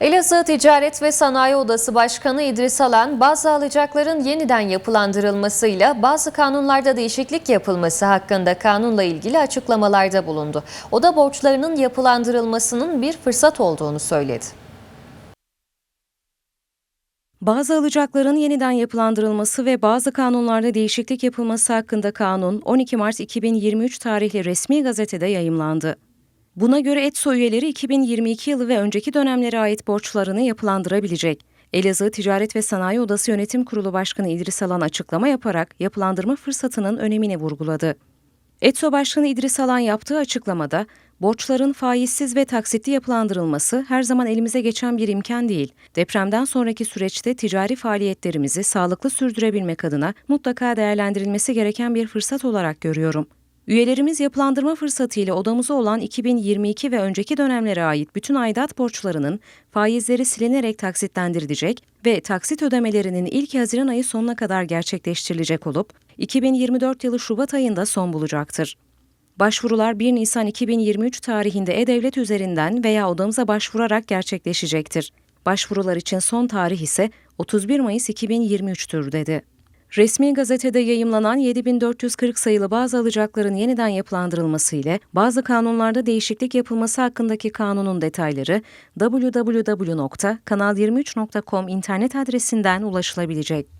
Elazığ Ticaret ve Sanayi Odası Başkanı İdris Alan, bazı alacakların yeniden yapılandırılmasıyla bazı kanunlarda değişiklik yapılması hakkında kanunla ilgili açıklamalarda bulundu. Oda borçlarının yapılandırılmasının bir fırsat olduğunu söyledi. Bazı alacakların yeniden yapılandırılması ve bazı kanunlarda değişiklik yapılması hakkında kanun 12 Mart 2023 tarihli resmi gazetede yayımlandı. Buna göre ETSO üyeleri 2022 yılı ve önceki dönemlere ait borçlarını yapılandırabilecek. Elazığ Ticaret ve Sanayi Odası Yönetim Kurulu Başkanı İdris Alan açıklama yaparak yapılandırma fırsatının önemini vurguladı. ETSO Başkanı İdris Alan yaptığı açıklamada, borçların faizsiz ve taksitli yapılandırılması her zaman elimize geçen bir imkan değil. Depremden sonraki süreçte ticari faaliyetlerimizi sağlıklı sürdürebilmek adına mutlaka değerlendirilmesi gereken bir fırsat olarak görüyorum. Üyelerimiz yapılandırma fırsatıyla odamıza olan 2022 ve önceki dönemlere ait bütün aidat borçlarının faizleri silinerek taksitlendirilecek ve taksit ödemelerinin ilk Haziran ayı sonuna kadar gerçekleştirilecek olup 2024 yılı Şubat ayında son bulacaktır. Başvurular 1 Nisan 2023 tarihinde E-Devlet üzerinden veya odamıza başvurarak gerçekleşecektir. Başvurular için son tarih ise 31 Mayıs 2023'tür dedi. Resmi gazetede yayımlanan 7440 sayılı bazı alacakların yeniden yapılandırılması ile bazı kanunlarda değişiklik yapılması hakkındaki kanunun detayları www.kanal23.com internet adresinden ulaşılabilecek.